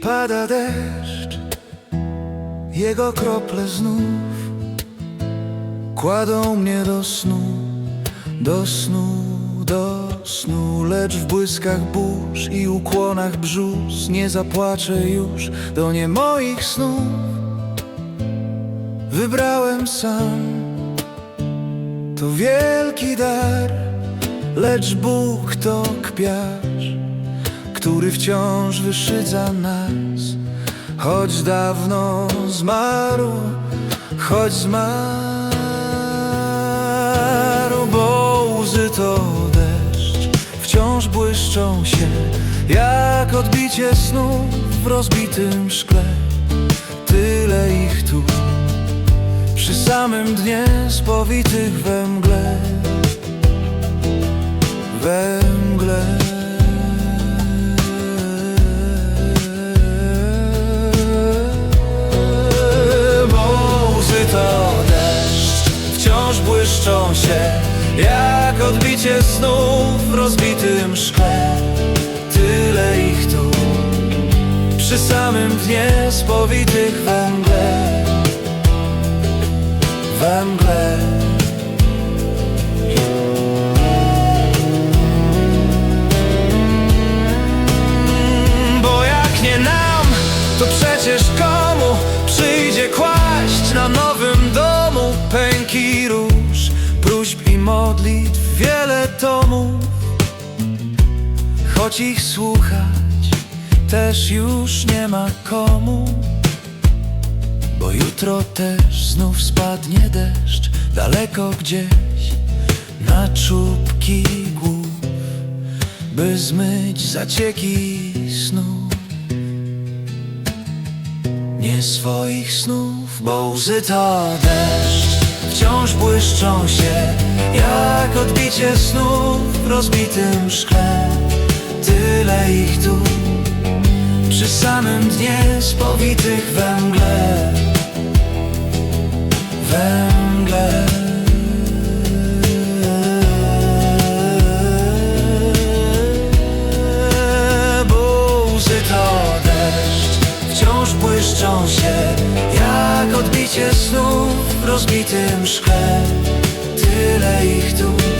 Pada deszcz, jego krople znów kładą mnie do snu, do snu, do snu. Lecz w błyskach burz i ukłonach brzus nie zapłaczę już do nie moich snów. Wybrałem sam, to wielki dar, lecz Bóg to kpiarz który wciąż wyszydza nas, choć dawno zmarł, choć zmarł, bo łzy to deszcz, wciąż błyszczą się, jak odbicie snów w rozbitym szkle. Tyle ich tu, przy samym dnie spowitych we mgle, błyszczą się Jak odbicie snów w rozbitym szkle. Tyle ich tu, przy samym dnie spowitych we mgle We mgle modlitw wiele tomów. Choć ich słuchać też już nie ma komu, bo jutro też znów spadnie deszcz daleko gdzieś na czubki głów by zmyć zacieki snu. Nie swoich snów, bo łzy to deszcz, wciąż błyszczą się, jak odbicie snów w rozbitym szkle. W rozbitym szkle Tyle ich tu,